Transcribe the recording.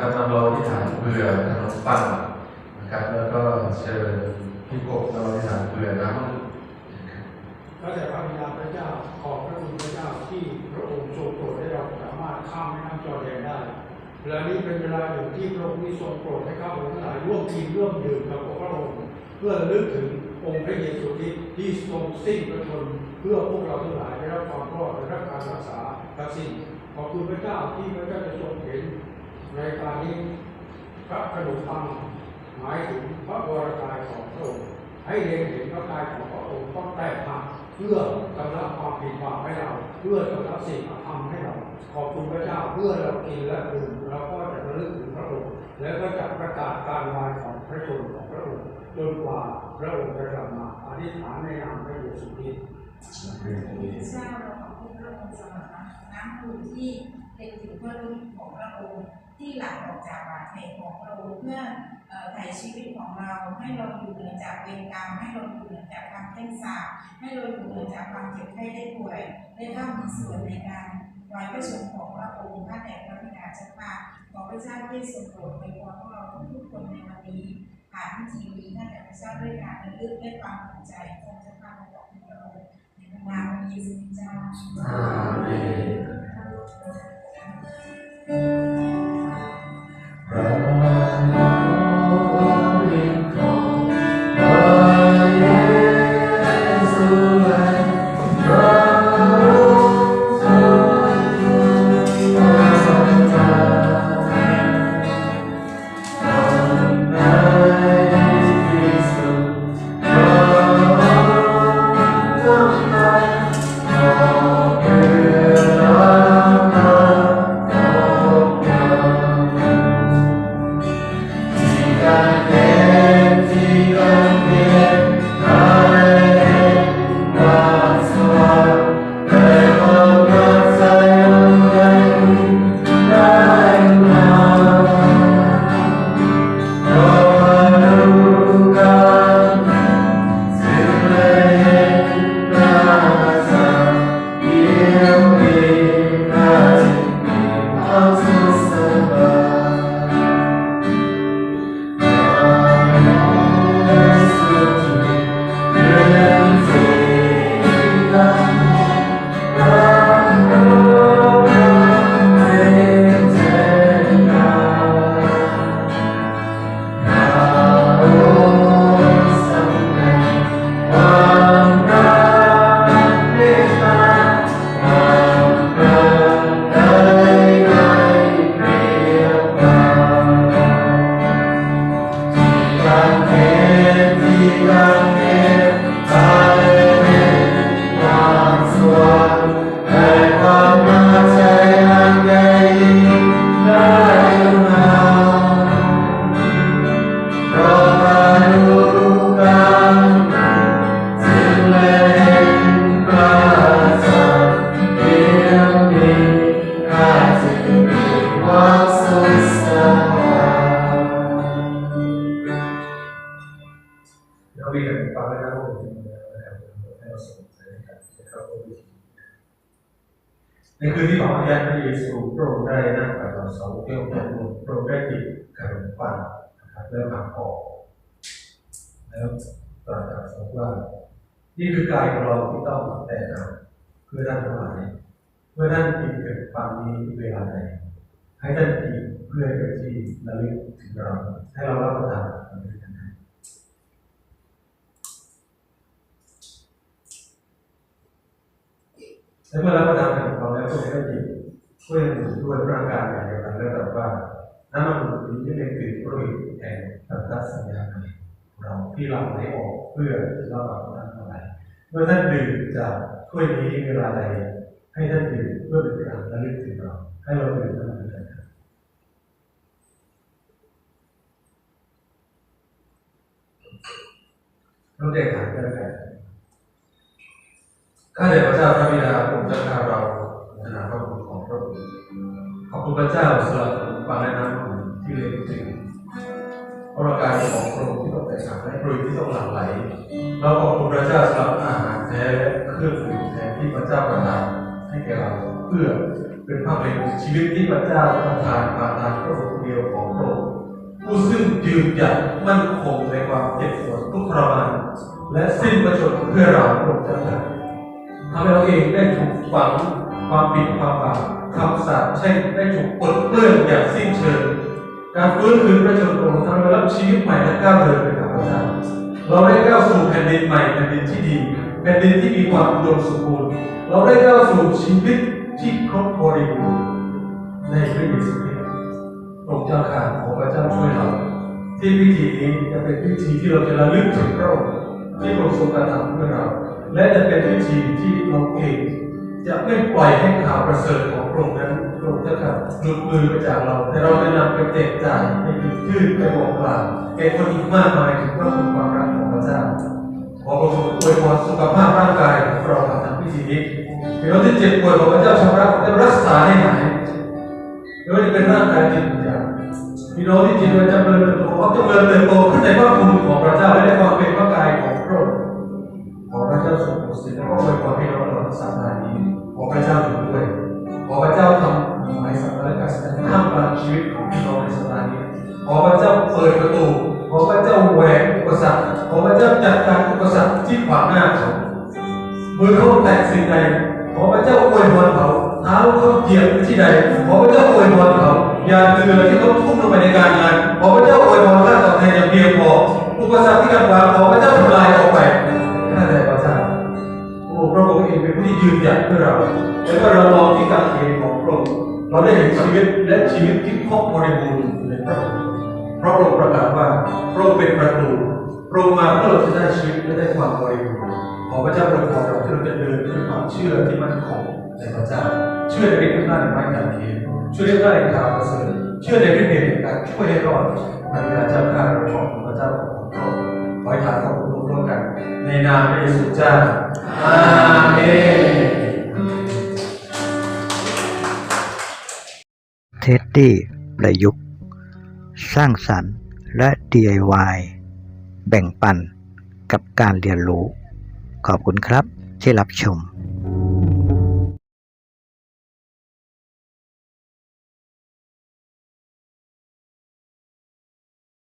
เราที่ฐานเบื่อขนมปังนะครับ แล้วก็เชิญพี่กบเราที่ฐานเบื่อน้ำมันก็แต่พระบิดาพระเจ้าขอบพระคุณพระเจ้าที่พระองค์ทรงโปรดให้เราสามารถข้ามแม่น้ำจอร์แดนได้และนี่เป็นเวลาหนึ่งที่พระองค์ทรงโปรดให้ข้าพเจ้าทั้งหลายร่วมกินร่วมดื่มกับพระองค์เพื่อระลึกถึงองค์พระเยซูคริสต์ที่ทรงสิ้นพระชนเพื่อพวกเราทั้งหลายได้รับความรอดและรับการรักษาทั้งสิ้นขอบคุณพระเจ้าที่พระเจ้าจะทรงเห็น พระขนมปังหมายถึงพระวรกายของพระองค์ให้เล็งเห็นพระกายของพระองค์ต้องแตกหักเพื่อกำลังความผิดบาปให้เราเพื่อกำลังสิ่งอธรรมให้เรา ขอบคุณพระเจ้าเพื่อเรากินและดื่มเราก็จะระลึกถึงพระองค์แล้วก็จะประกาศการวายของพระชนของพระองค์จนกว่าพระองค์จะกลับมาอธิษฐานในนามพระเยซูคริสต์เจ้าเราขอบคุณพระองค์สำหรับน้ำดื่มที่เป็นถึงพระรุ่นของพระองค์ ที่หลังออกจากบาดแผลของพระองค์เพื่อไถ่ชีวิตของเราให้เราอยู่เหนือจากเวรกรรมให้เราอยู่เหนือจากความเพ่งสาปให้เราอยู่เหนือจากความเจ็บไข้ได้ป่วยได้เข้ามีส่วนในการวายพระชนม์ของพระองค์พระแด่พระบิดาเจ้าค่ะขอพระเจ้าที่ทรงโปรดในพรพวกเราทุกคนในวันนี้ผ่านทีวีท่านแต่พระเจ้าด้วยการระลึกและความภูมิใจของเจ้าค่ะและของพระองค์ในนามพระเยซูคริสต์เจ้า ในคืนที่ของพระยาพระเยซูพระองค์ได้นั่งกับเราสองเที่ยวพระองค์พระองค์ได้ติดขนมปังนะครับแล้วหักออกแล้วตรัสกับเราว่านี่คือกายของเราที่ต้องแต่งานเพื่อท่านทั้งหลายเมื่อท่านกินขนมปังนี้เวลาใดให้ท่านกินเพื่อเป็นที่ระลึกถึงเราให้เรารับประทานมันด้วยกันนะและเมื่อรับประทาน เราแล้วพวกนี้ก็หยิบถ้วยหนึ่งด้วยร่างกายอย่างเดียวกันแล้วตรัสว่าน้ำมันบุตรนี้เป็นกลิ่นปรุยแห่งพันธสัญญาใหม่เราที่เราได้ออกเพื่อที่เราเอาท่านเท่าไรเมื่อท่านดื่มจากถ้วยนี้เวลาใดให้ท่านดื่มเพื่อเป็นการระลึกถึงเรา ให้เราดื่มท่านเหมือนกันครับเราได้ถามกันแล้วกันข้าแต่พระเจ้าพระบิดาองค์เจ้าข้าเรา ในาพระบุตรของพระองค์ขอบคุณพระเจ้าสำหรับฟังและน้ำของที่เลี้ยงถึงพระกายของพระองค์ที่ต้องแต่ฉากและปรุยที่ต้องหลั่งไหล เราขอบคุณพระเจ้าสำหรับอาหารแท้และเครื่องดื่มแท้ที่พระเจ้าประทานให้แก่เราเพื่อเป็นภาพเป็นชีวิตที่พระเจ้าประทานผ่าทางพระองค์เดียวของพระองค์ผู้ซึ่งยืนหยัดมั่นคงในความเจ็บปวดทุกข์ทรมานและสิ้นประชนเพื่อเราพระองค์เจ้าค่ะทำให้เราเองได้ถูกฝัง ความผิดความบาปคำสาปแช่งได้ถูกปลดเปลื้องอย่างสิ้นเชิงการฟื้นคืนพระชนม์ทำให้รารับชีวิตใหม่และก้าวเดินไปกับพระเจ้าเราได้ก้าวสู่แผ่นดินใหม่แผ่นดินที่ดีแผ่นดินที่มีความอุดมสมบูรณ์เราได้ก้าวสู่ชีวิตที่ครบบริบูรณ์ในพระเยซูคริสต์พระองค์เจ้าข้าขอพระเจ้าช่วยเราที่พิธีนี้จะเป็นพิธีที่เราจะระลึกถึงพระองค์ที่พระองทรงกระทำเพื่อเรา และจะเป็นพิธีที่เราเอง จะไม่ปล่อยให้ข่าวประเสริฐของพระองค์นั้นพระองค์จ้าข้าหลุดมือไปจากเรา แต่เราจะนำไปแจกจ่ายให้ยื่นไปบอกกล่าวแก่คนอีกมากมายถึงพระคุณความรักของพระเจ้าขอพระองค์อวยพรสุขภาพร่างกายของเราผ่านทางพิธีนี้พี่น้องที่เจ็บป่วยของพระเจ้าชำระได้รักษาให้หายไม่ว่าจะเป็นร่างกายจิตวิญญาณพี่น้องที่จิตวิญญาณจำเริญเติบโตเขาจำเริญเติบโตขึ้นในพระคุณของพระเจ้าและในความเป็นพระกาย เจ้าจัดการอุปสรรคที่ขวางหน้าเขามือเขาแตะสิ่งใดขอพระเจ้าอวยพรเขาเท้าเขาเหยียบที่ใดขอพระเจ้าอวยพรเขาอย่าเหนื่อยที่เขาทุ่มลงไปในการงานขอพระเจ้าอวยพรค่าตอบแทนอย่างเพียงพออุปสรรคที่กำลังขอพระเจ้าทำลายออกไปข้าแต่พระเจ้าโอ้พระองค์เองเป็นผู้ที่ยืนหยัดเพื่อเราและเมื่อเรามองที่การเขียนของพระองค์เราได้เห็นชีวิตและชีวิตที่ครบบริบูรณ์ในพระองค์เพราะพระองค์ประกาศว่าพระองค์เป็นประตู พระองค์มาเพื่อเราจะได้ชีวิตและได้ความบริบูรณ์ขอพระเจ้าอวยพรเราที่เราจะเดินด้วยความเชื่อที่มั่นคงในพระเจ้า เชื่อในฤทธิ์อำนาจในไม้กางเขนเชื่อในอำนาจในข่าวประเสริฐเชื่อในฤทธิ์เดชในการช่วยให้รอดพระบิดาเจ้าข้าเราขอบคุณพระเจ้าของพระองค์ขอให้ทานขอบคุณร่วมกัน ในนามพระเยซูเจ้าอาเมนเท็ดดี้ประยุกต์ สร้างสรรค์และ DIY แบ่งปันกับการเรียนรู้ ขอบคุณครับที่รับชม